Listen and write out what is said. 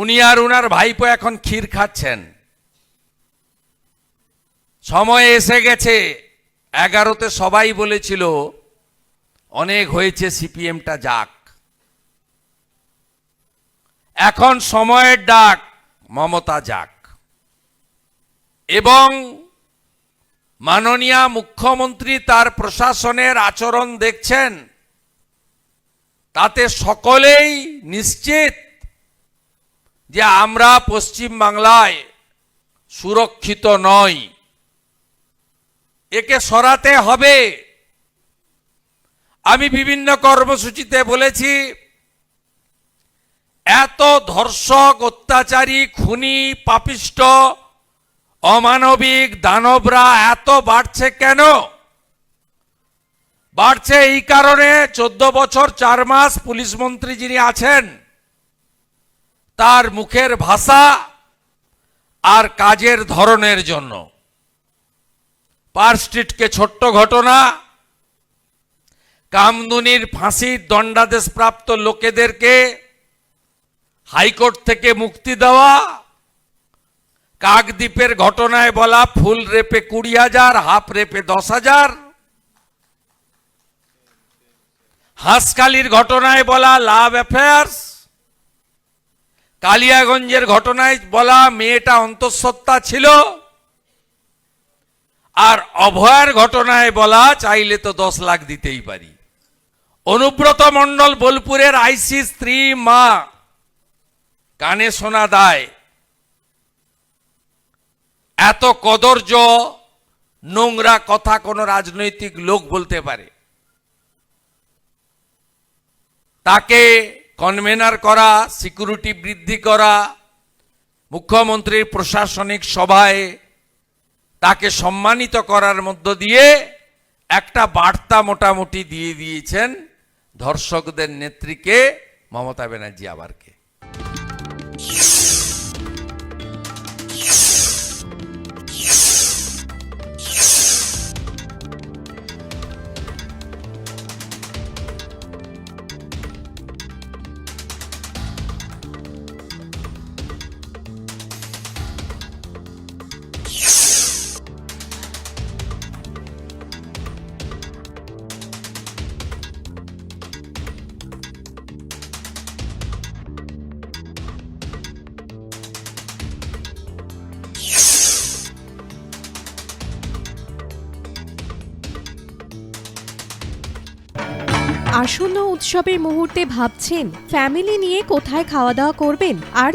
উনি আর উনার ভাইপো এখন ক্ষীর খাচ্ছেন। সময় এসে গেছে, এগারোতে সবাই বলেছিল, অনেক হয়েছে, সিপিএমটা যাক। এখন সময়ের ডাক, মমতা যাক। এবং মাননীয় মুখ্যমন্ত্রী তার প্রশাসনের আচরণ দেখছেন, তাতে সকলেই নিশ্চিত যে আমরা পশ্চিম বাংলায় সুরক্ষিত নই। একে সরাতে হবে। আমি বিভিন্ন কর্মসূচিতে বলেছি, এত ধর্ষক, অত্যাচারী, খুনি, পাপিষ্ট, অমানবিক, দানবরা এত বাড়ছে কেন? বাড়ছে এই কারণে চোদ্দ বছর, চার মাস পুলিশ মন্ত্রী যিনি আছেন তার মুখের ভাষা আর কাজের ধরনের জন্য। পার্ক স্ট্রিটকে ছোট্ট ঘটনা, কামদুনির ফাঁসির দণ্ডাদেশপ্রাপ্ত লোকেদেরকে হাইকোর্ট থেকে মুক্তি দেওয়া, কাকদ্বীপের ঘটনায় বলা ফুল রেপে কুড়ি হাজার, হাফ রেপে দশ হাজার। হাঁসকালির ঘটনায় বলা লাভ অ্যাফেয়ার্স। কালিয়াগঞ্জের ঘটনায় বলা মেয়েটা অন্তঃসত্ত্বা ছিল। আর অভয়ার ঘটনায় বলা চাইলে তো দশ লাখ দিতেই পারি। অনুব্রত মণ্ডল বোলপুরের আইসি স্ত্রী মা, কানে শোনা দায়। এত কদর্য, নোংরা কথা কোনো রাজনৈতিক লোক বলতে পারে। তাকে কনভেনার করা, সিকিউরিটি বৃদ্ধি করা, মুখ্যমন্ত্রীর প্রশাসনিক সভায় তাকে সম্মানিত করার মধ্য দিয়ে একটা বার্তা মোটামুটি দিয়ে দিয়েছেন ধর্ষকদের নেত্রীকে মমতা ব্যানার্জি আবারকে। আসন্ন উৎসবের মুহূর্তে ভাবছেন ফ্যামিলি নিয়ে কোথায় খাওয়া দাওয়া করবেন? আর